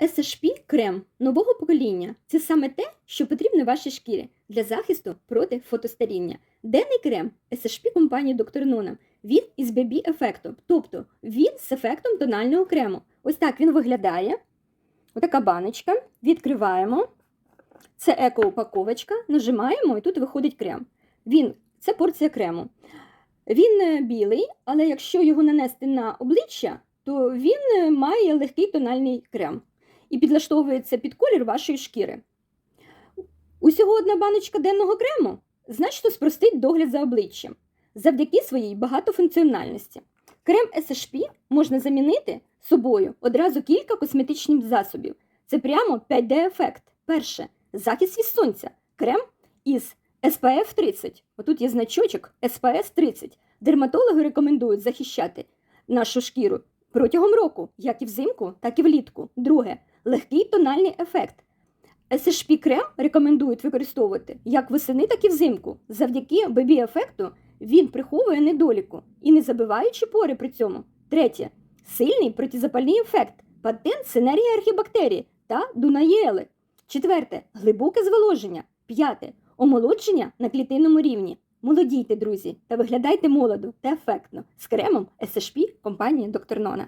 SHP крем нового покоління це саме те, що потрібно вашій шкірі для захисту проти фотостаріння. Денний крем SHP компанії Dr. Nona, він із BB ефектом, тобто він з ефектом тонального крему. Ось так він виглядає. Отака баночка. Відкриваємо. Це еко-упаковочка, нажимаємо і тут виходить крем. Він, це порція крему. Він е, білий, але якщо його нанести на обличчя, то він е, має легкий тональний крем і підлаштовується під колір вашої шкіри. Усього одна баночка денного крему значно спростить догляд за обличчям завдяки своїй багатофункціональності. Крем SHP можна замінити собою одразу кілька косметичних засобів. Це прямо 5D-ефект. Перше захист від сонця. Крем із SPF 30. Отут є значочок SPF 30. Дерматологи рекомендують захищати нашу шкіру протягом року, як і взимку, так і влітку. Друге легкий тональний ефект. SHP крем рекомендують використовувати як восени, так і взимку. Завдяки BB-ефекту він приховує недоліку і не забиваючи пори при цьому. Третє сильний протизапальний ефект, патент синергія архібактерії та дунаєли. Четверте глибоке зволоження. П'яте омолодження на клітинному рівні. Молодійте, друзі, та виглядайте молодо та ефектно з кремом SHP компанії Dr. Nona.